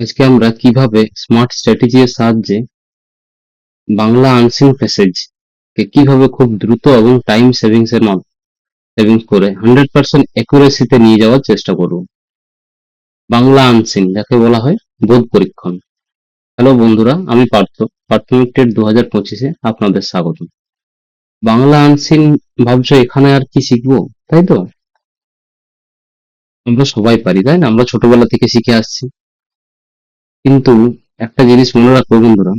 আজকে আমরা কীভাবে স্মার্ট স্ট্র্যাটেজি এর সাহায্যে বাংলা আনসিং প্যাসেজ কে কীভাবে খুব দ্রুত এবং টাইম সেভিংস এর মাধ্যমে সেভিংস করে হান্ড্রেড পার্সেন্ট অ্যাকুরেসিতে নিয়ে যাওয়ার চেষ্টা করব। বাংলা আনসিং যাকে বলা হয় বোধ পরীক্ষণ। হ্যালো বন্ধুরা, আমি পার্থ প্রাথমিক টেট দু হাজার পঁচিশে আপনাদের স্বাগত। বাংলা আনসিং ভাবছ এখানে আর কি শিখব, তাই তো? আমরা সবাই পারি, তাই না? আমরা ছোটবেলা থেকে শিখে আসছি। কিন্তু একটা জিনিস মনে রাখব বন্ধুরা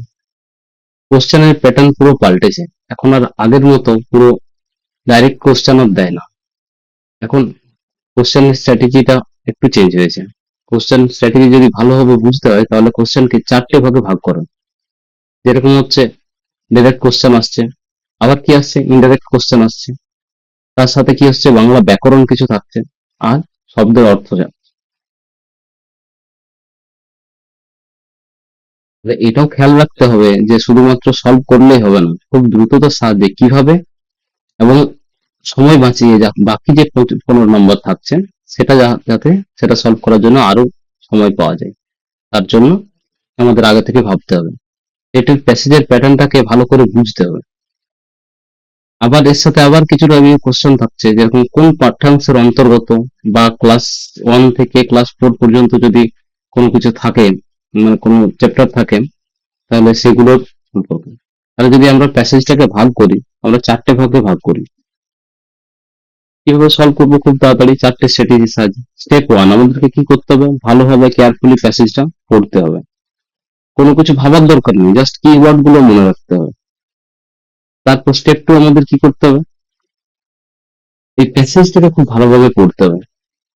কোশ্চেনের প্যাটার্ন পুরো পাল্টেছে। এখন আর আগের মতো পুরো ডাইরেক্ট কোশ্চেন আর দেয় না। এখন কোশ্চেনের স্ট্র্যাটেজিটা একটু চেঞ্জ হয়েছে। কোশ্চেন স্ট্র্যাটেজি যদি ভালোভাবে বুঝতে হয়, তাহলে কোশ্চেনকে চারটে ভাগে ভাগ করো। যেরকম হচ্ছে ডাইরেক্ট কোশ্চেন আসছে, আবার কি আসছে? ইনডাইরেক্ট কোশ্চেন আসছে। তার সাথে কি হচ্ছে? বাংলা ব্যাকরণ কিছু থাকছে, আর শব্দের অর্থ এটাও খেয়াল রাখতে হবে যে শুধুমাত্র সলভ করলেই হবে না, খুব দ্রুত দ্রুততার সাহায্যে কীভাবে এবং সময় বাঁচিয়ে যা, বাকি যে পনেরো নম্বর থাকছে সেটা যাতে সেটা সলভ করার জন্য আরও সময় পাওয়া যায়। তার জন্য আমাদের আগে থেকে ভাবতে হবে। এটির প্যাসেজের প্যাটার্নটাকে ভালো করে বুঝতে হবে। আবার এর সাথে আবার কিছুটা কোশ্চেন থাকছে যেরকম কোন পাঠ্যাংশের অন্তর্গত বা ক্লাস ওয়ান থেকে ক্লাস ফোর পর্যন্ত যদি কোনো কিছু থাকে মানে কোনো চ্যাপ্টার থাকে, তাহলে সেগুলোর সম্পর্কে তাহলে যদি আমরা প্যাসেজটাকে ভাগ করি, আমরা চারটে ভাগে ভাগ করি। কীভাবে সলভ করব খুব তাড়াতাড়ি? চারটে স্ট্র্যাটেজির সাহায্যে স্টেপ ওয়ান আমাদেরকে কি করতে হবে? ভালোভাবে কেয়ারফুলি প্যাসেজটা পড়তে হবে। কোনো কিছু ভাবার দরকার নেই জাস্ট কিওয়ার্ডগুলো মনে রাখতে হবে। তারপর স্টেপ টু আমাদের কি করতে হবে? এই প্যাসেজটাকে খুব ভালোভাবে পড়তে হবে।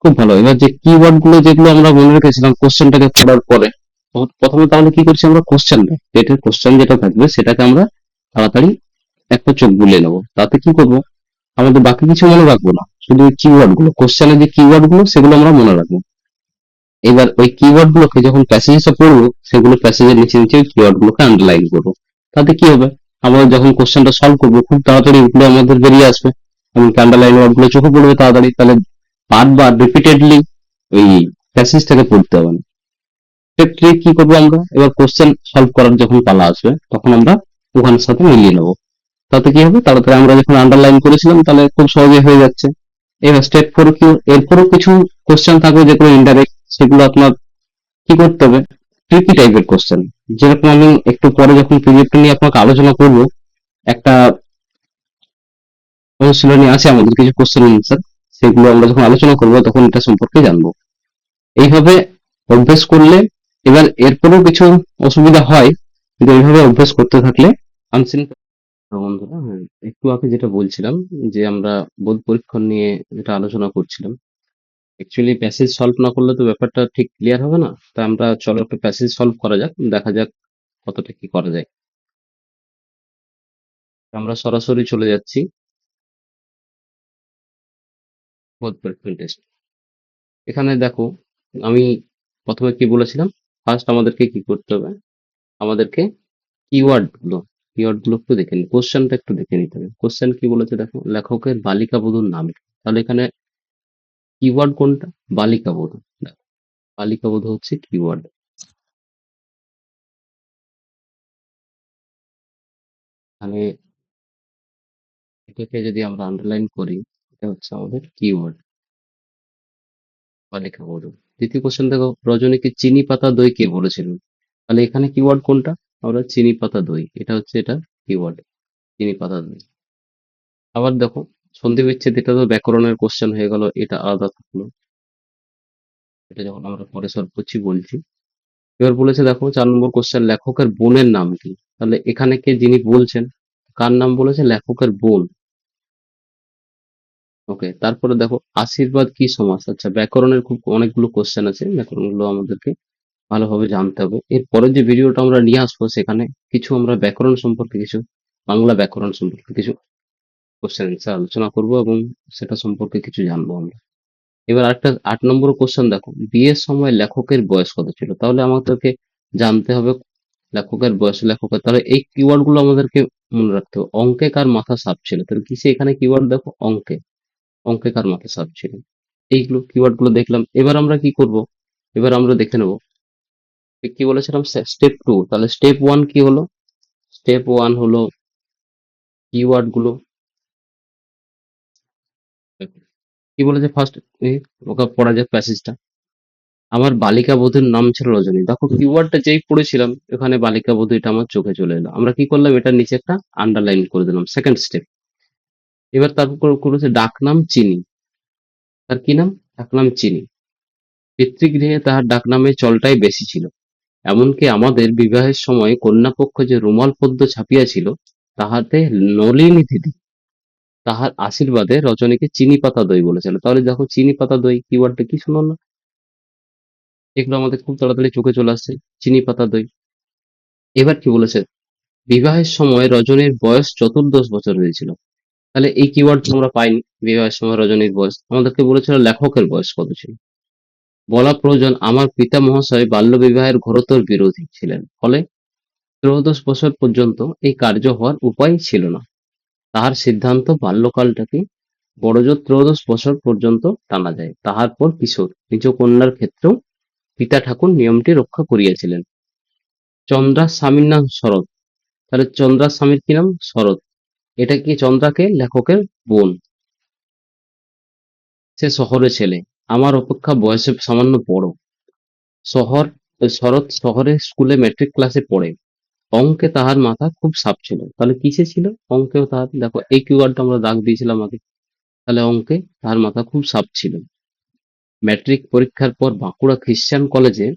খুব ভালো। এবার যে কিওয়ার্ডগুলো যেগুলো আমরা মনে রেখেছিলাম কোশ্চেনটাকে পড়ার পরে প্রথমে তাহলে কি করছি আমরা কোশ্চেনটা পেটের কোশ্চেন যেটা থাকবে, সেটাকে আমরা তাড়াতাড়ি একটা চোখ বুলিয়ে নেব। তাতে কি করব? আমাদের বাকি কিছু মনে রাখব না। শুধু ওই কিওয়ার্ডগুলো কোশ্চেনের যে কিওয়ার্ডগুলো, সেগুলো আমরা মনে রাখব। এবার ওই কিওয়ার্ড গুলোকে যখন প্যাসেজটা পড়ব, সেগুলো প্যাসেজের নিচে নিচে ওই কিওয়ার্ড গুলোকে আন্ডারলাইন করব। তাতে কি হবে? আমরা যখন কোশ্চেনটা সলভ করব, খুব তাড়াতাড়ি ওগুলো আমাদের বেরিয়ে আসবে। এবং আন্ডারলাইন ওয়ার্ডগুলো চোখে পড়বে তাড়াতাড়ি। তাহলে বারবার রিপিটেডলি ওই প্যাসেজটাকে পড়তে হবে না। থ্রি কি করব আমরা? এবার কোশ্চেন সলভ করার যখন পালা আসবে, তখন আমরা ওখানের সাথে মিলিয়ে নেব। তাতে কি হবে? তাড়াতাড়ি আমরা যখন আন্ডারলাইন করেছিলাম, তাহলে খুব সহজে হয়ে যাচ্ছে। এবার স্টেপ ফোর কি? এরপরও কিছু কোশ্চেন থাকবে, যেগুলো ইনডাইরেক্ট সেগুলো আপনার কি করতে হবে? ট্রিকি টাইপের কোশ্চেন যেরকম আমি একটু পরে যখন পিডিএফটা নিয়ে আপনাকে আলোচনা করব, একটা অনুশীলনী আছে আমাদের, কিছু কোশ্চেন আনসার সেগুলো আমরা যখন আলোচনা করব, তখন এটা সম্পর্কে জানব। এইভাবে অভ্যেস করলে এবার এরপরেও কিছু অসুবিধা হয়, কিন্তু এইভাবে অভ্যাস করতে থাকলে আনসিন বন্ধুরা একটু আগে যেটা বলছিলাম, যে আমরা বোধ পরীক্ষণ নিয়ে যেটা আলোচনা করছিলাম অ্যাকচুয়ালি প্যাসেজ সলভ না করলে তো ব্যাপারটা ঠিক ক্লিয়ার হবে না। তাই আমরা চলো একটা প্যাসেজ সলভ করা যাক, দেখা যাক কতটা কি করা যায়। আমরা সরাসরি চলে যাচ্ছি বোধ পরীক্ষণ টেস্ট এখানে দেখো, আমি প্রথমে কি বলেছিলাম? ফার্স্ট আমাদেরকে কি করতে হবে? আমাদেরকে কিওয়ার্ডগুলো কিওয়ার্ডগুলো একটু দেখে নিই। কোশ্চেনটা একটু দেখে নিতে হবে। কোশ্চেন কি বলেছে দেখো? লেখকের বালিকা বধূর নাম। তাহলে এখানে কিওয়ার্ড কোনটা? বালিকা বধূ বালিকা বধূ হচ্ছে কিওয়ার্ড তাহলে এটাকে যদি আমরা আন্ডারলাইন করি, এটা হচ্ছে আমাদের কিওয়ার্ড বালিকা বধূ দ্বিতীয় কোশ্চেন দেখো, রজনীকে চিনি পাতা দই কে বলেছিলেন তাহলে এখানে কিওয়ার্ড কোনটা? আমরা চিনি পাতা দই, এটা হচ্ছে এটা কিওয়ার্ড চিনি পাতা দই। আবার দেখো, সন্ধি বিচ্ছেদ, এটা তো ব্যাকরণের কোশ্চেন হয়ে গেল, এটা আলাদা থাকল। এটা যখন আমরা পরে সলভ করছি বলছি। এবার বলেছে দেখো, চার নম্বর কোশ্চেন লেখকের বোনের নাম কি? তাহলে এখানে কে যিনি বলছেন, কার নাম বলেছে? লেখকের বোন। ওকে তারপরে দেখো, আশীর্বাদ কি সমাস? আচ্ছা ব্যাকরণের খুব অনেকগুলো কোশ্চেন আছে, ব্যাকরণগুলো আমাদেরকে ভালোভাবে জানতে হবে। এরপরে যে ভিডিওটা আমরা নিয়ে আসব, সেখানে কিছু আমরা ব্যাকরণ সম্পর্কে কিছু, বাংলা ব্যাকরণ সম্পর্কে কিছু কোশ্চেন অ্যান্সার আলোচনা করব এবং সেটা সম্পর্কে কিছু জানব আমরা। এবার একটা আট নম্বর কোশ্চেন দেখো, বিয়ের সময় লেখকের বয়স কত ছিল? তাহলে আমাদেরকে জানতে হবে লেখকের বয়স, লেখকের, তাহলে এই কিওয়ার্ডগুলো আমাদেরকে মনে রাখতে হবে। অঙ্কে কার মাথা সাপ ছিল? তাহলে কিসে এখানে কিওয়ার্ড দেখো? অঙ্কে। অঙ্কে কার মাথা সাপ ছিল? এইগুলো কিওয়ার্ডগুলো দেখলাম। এবার আমরা কি করব? এবার আমরা দেখে নেব। কি বলেছিলাম? স্টেপ টু তাহলে স্টেপ ওয়ান কি হলো? স্টেপ ওয়ান হলো কিওয়ার্ডগুলো। কি বলেছে ফার্স্ট ওকে পড়া যাক প্যাসেজটা আমার বালিকা বধূর নাম ছিল রজনী। দেখো কিওয়ার্ডটা যেই পড়েছিলাম, এখানে বালিকা বধূ এটা আমার চোখে চলে এলো। আমরা কি করলাম? এটার নিচে একটা আন্ডারলাইন করে দিলাম। সেকেন্ড স্টেপ এবার তারপর করেছে ডাক নাম চিনি। তার কি নাম? ডাক নাম চিনি। পিতৃগৃহে তাহার ডাক নামে চলটাই বেশি ছিল। এমনকি আমাদের বিবাহের সময় কন্যাপক্ষ যে রুমাল পদ্ম ছাপিয়াছিল, তাহাতে নলিনী দিদি তাহার আশীর্বাদে রজনীকে চিনি পাতা দই বলেছিল। তাহলে দেখো চিনি পাতা দই কি কিওয়ার্ডটা কি শুনল না? এগুলো আমাদের খুব তাড়াতাড়ি চোখে চলে আসছে চিনি পাতা দই। এবার কি বলেছে? বিবাহের সময় রজনীর বয়স চতুর্দশ বছর হয়েছিল। তাহলে এই কিওয়ার্ড আমরা পাইনি বিবাহের সময় রজনীর বয়স। আমাদেরকে বলেছিল লেখকের বয়স কত ছিল? বলা প্রয়োজন, আমার পিতা মহাশয় বাল্য বিবাহের ঘোরতর বিরোধী ছিলেন। ফলে ত্রয়োদশ বছর পর্যন্ত এই কার্য হওয়ার উপায় ছিল না। তাহার সিদ্ধান্ত বাল্যকালটাকে বড়জোর ত্রয়োদশ বছর পর্যন্ত টানা যায়। তাহার পর কিশোর, নিজ কন্যার ক্ষেত্রেও পিতা ঠাকুর নিয়মটি রক্ষা করিয়াছিলেন। চন্দ্রার স্বামীর নাম শরৎ। তাহলে চন্দ্রার স্বামীর কি নাম? শরৎ। এটা কি চন্দ্রাকে, লেখকের বোন? সে শহরে ছেলে। আমার অপেক্ষা বয়সে সামান্য বড়। শহর, শরৎ শহরে স্কুলে ম্যাট্রিক ক্লাসে পড়ে। অঙ্কে তাহার মাথা খুব সাপ ছিল। তাহলে কিসে ছিল? অঙ্কেও তাহার, দেখো, এই কিওয়ার্ডটা আমরা দাগ দিয়েছিলাম আগে। তাহলে অঙ্কে তাহার মাথা খুব সাপ ছিল। ম্যাট্রিক পরীক্ষার পর বাঁকুড়া খ্রিস্টান কলেজে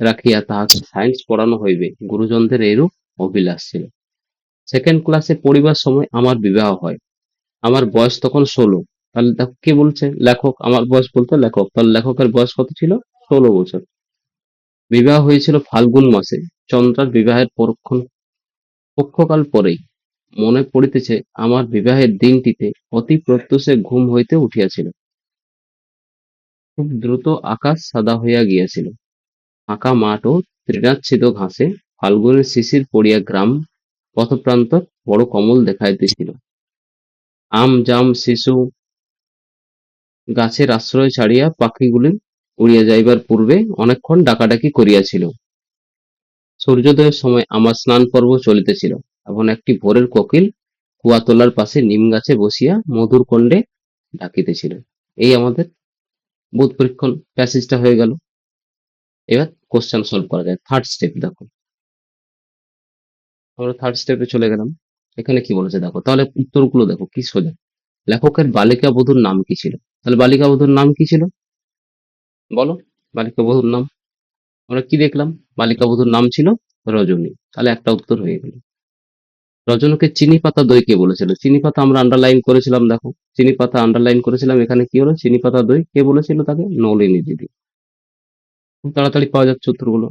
রাখিয়া তাহাকে সায়েন্স পড়ানো হইবে। গুরুজনদের এরূপ অভিলাষ ছিল। সেকেন্ড ক্লাসে পড়িবার সময় আমার বিবাহ হয়। আমার বয়স তখন ষোলো। তাহলে দেখো কে বলছে? লেখক। আমার বয়স বলতে লেখক। তাহলে লেখকের বয়স কত ছিল? ষোলো বছর। বিবাহ হয়েছিল ফাল্গুন মাসে। চন্দ্রার বিবাহের পরক্ষণ পক্ষকাল পরেই। মনে পড়িতেছে আমার বিবাহের দিনটিতে অতি প্রত্যুষে ঘুম হইতে উঠিয়াছিল। খুব দ্রুত আকাশ সাদা হইয়া গিয়াছিল। ফাঁকা মাঠ ও তৃণাচ্ছিত ঘাসে ফাল্গুনের শিশির পড়িয়া গ্রাম পথপ্রান্তর বড় কমল দেখাইতেছিল। আম, জাম, শিশু গাছের আশ্রয় ছাড়িয়া পাখিগুলি উড়িয়া যাইবার পূর্বে অনেকক্ষণ ডাকাডাকি করিয়াছিল। সূর্যোদয়ের সময় আমার স্নান পর্ব চলিতেছিল। এখন একটি ভোরের কোকিল কুয়াতলার পাশে নিম গাছে বসিয়া মধুর কণ্ডে ডাকিতেছিল। এই আমাদের বোধ পরীক্ষণ প্যাসেজটা হয়ে গেল। এবার কোশ্চেন সলভ করা যায় থার্ড স্টেপ দেখো। আমরা থার্ড স্টেপে চলে গেলাম। এখানে কি বলেছে? দেখো, তাহলে উত্তরগুলো দেখো, কি সোজা? লেখকের বালিকা বধূর নাম কি ছিল? তাহলে বালিকা বধূর নাম কি ছিল? বলো, বালিকা বধূর নাম। আমরা কি দেখলাম? বালিকা বধূর নাম ছিল রজনী। তাহলে একটা উত্তর হয়ে গেল। রজনীকে চিনি পাতা দই কে বলেছিল? চিনি পাতা আমরা আন্ডারলাইন করেছিলাম, দেখো। চিনি পাতা আন্ডারলাইন করেছিলাম, এখানে কি হলো? চিনি পাতা দই কে বলেছিল তাকে? নলিনী দিদি। খুব তাড়াতাড়ি পাওয়া যাচ্ছে উত্তরগুলো।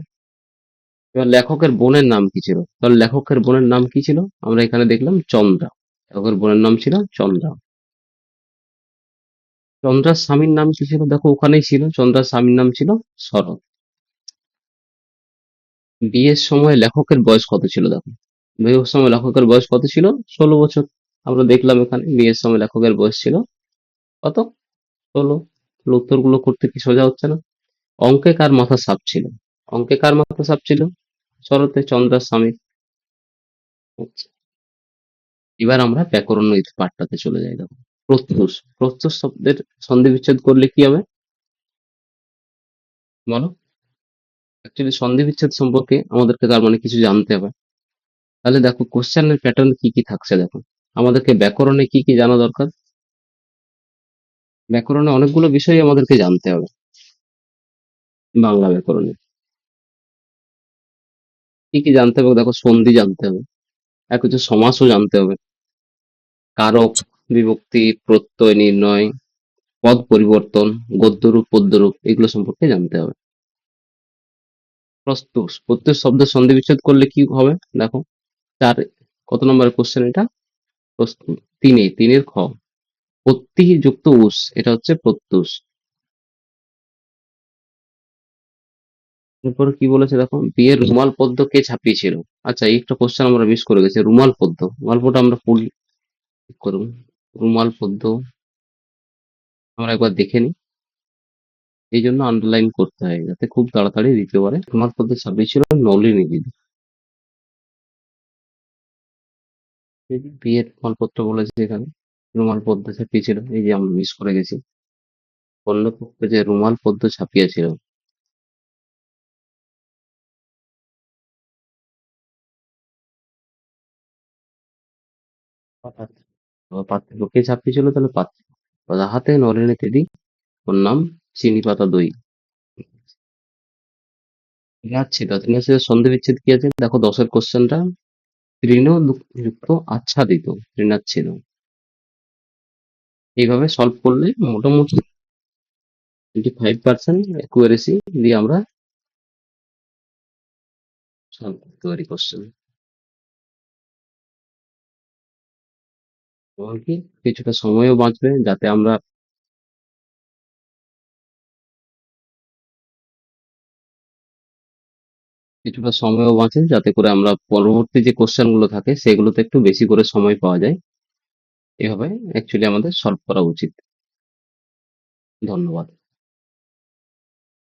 এবার লেখকের বোনের নাম কি ছিল? তাহলে লেখকের বোনের নাম কি ছিল? আমরা এখানে দেখলাম চন্দ্রা। লেখকের বোনের নাম ছিল চন্দ্রা। চন্দ্রার স্বামীর নাম কি ছিল? দেখো ওখানেই ছিল। চন্দ্রার স্বামীর নাম ছিল শরৎ। বিয়ের সময় লেখকের বয়স কত ছিল দেখো? বিয়ের সময় লেখকের বয়স কত ছিল? ষোলো বছর। আমরা দেখলাম এখানে বিয়ের সময় লেখকের বয়স ছিল কত? ষোলো। উত্তরগুলো করতে কি সোজা হচ্ছে না? অঙ্কে কার মাথা সাপ ছিল? অঙ্কে কার মাথা সাপ ছিল? শরতে চন্দ্রার স্বামীর আচ্ছা। এবার আমরা ব্যাকরণ পাঠটাতে চলে যাই দেখো। প্রত্যুষ। প্রত্যুষ শব্দের সন্ধি বিচ্ছেদ করলে কি হবে? বলো। অ্যাকচুয়ালি সন্ধি বিচ্ছেদ সম্পর্কে আমাদেরকে তার মানে কিছু জানতে হবে। তাহলে দেখো, কোশ্চেনের প্যাটার্ন কি কি থাকছে দেখো। আমাদেরকে ব্যাকরণে কি কি জানা দরকার? ব্যাকরণে অনেকগুলো বিষয় আমাদেরকে জানতে হবে। বাংলা ব্যাকরণে। কি কি জানতে হবে? দেখো সন্ধি জানতে হবে। এক হচ্ছে সমাসও জানতে হবে। কারক, বিভক্তি, প্রত্যয়, নির্ণয়, পদ পরিবর্তন, গদ্যরূপ, পদ্যরূপ, এগুলো সম্পর্কে জানতে হবে। প্রস্তুত প্রত্যেক শব্দ সন্ধি বিচ্ছেদ করলে কি হবে? দেখো, চার, কত নম্বরের কোশ্চেন এটা? তিনে, তিনের খ। প্রত্যি যুক্ত উস, এটা হচ্ছে প্রত্যুষ। এরপর কি বলেছে দেখো? বিয়ের রুমাল পদ্ম কে ছাপিয়েছিল? আচ্ছা একটা কোশ্চেন আমরা মিস করে গেছি। রুমাল পদ্ম। গল্পটা আমরা পড়ি করুন রুমাল পদ্ম আমরা একবার দেখে নিই। এই জন্য আন্ডারলাইন করতে হয়। যাতে খুব তাড়াতাড়ি দিতে পারে। তোমার পদে ছাব্বিশ ছিল নলিনী দিদি। বিয়ের প্রমাণপত্র বলেছে এখানে। রুমাল পদ্ম ছাপিয়েছিল। এই যে আমরা মিস করে গেছি। অন্য পক্ষে যে রুমাল পদ্ম ছাপিয়েছিল। কে ছাপিয়েছিল তাহলে নলিনী দিদি ওর নাম চিনি পাতা দই। বিচ্ছেদ কি আছে? দেখো দশের কোশ্চেনটা। তৃণ যুক্ত আচ্ছাদিত ত্রিনাচ্ছিদ এইভাবে সলভ করলে মোটামুটি টোয়েন্টি ফাইভ পার্সেন্ট অ্যাকুয়ারেসি দিয়ে আমরা সলভ করতে পারি কোশ্চেন এমনকি কিছুটা সময়ও বাঁচবে যাতে আমরা কিছুটা সময়ও বাঁচে যাতে করে আমরা পরবর্তী যে কোশ্চেনগুলো থাকে সেগুলোতে একটু বেশি করে সময় পাওয়া যায়। এভাবে অ্যাকচুয়ালি আমাদের সলভ করা উচিত। ধন্যবাদ।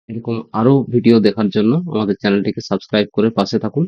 এরকম আরও ভিডিও দেখার জন্য আমাদের চ্যানেলটিকে সাবস্ক্রাইব করে পাশে থাকুন।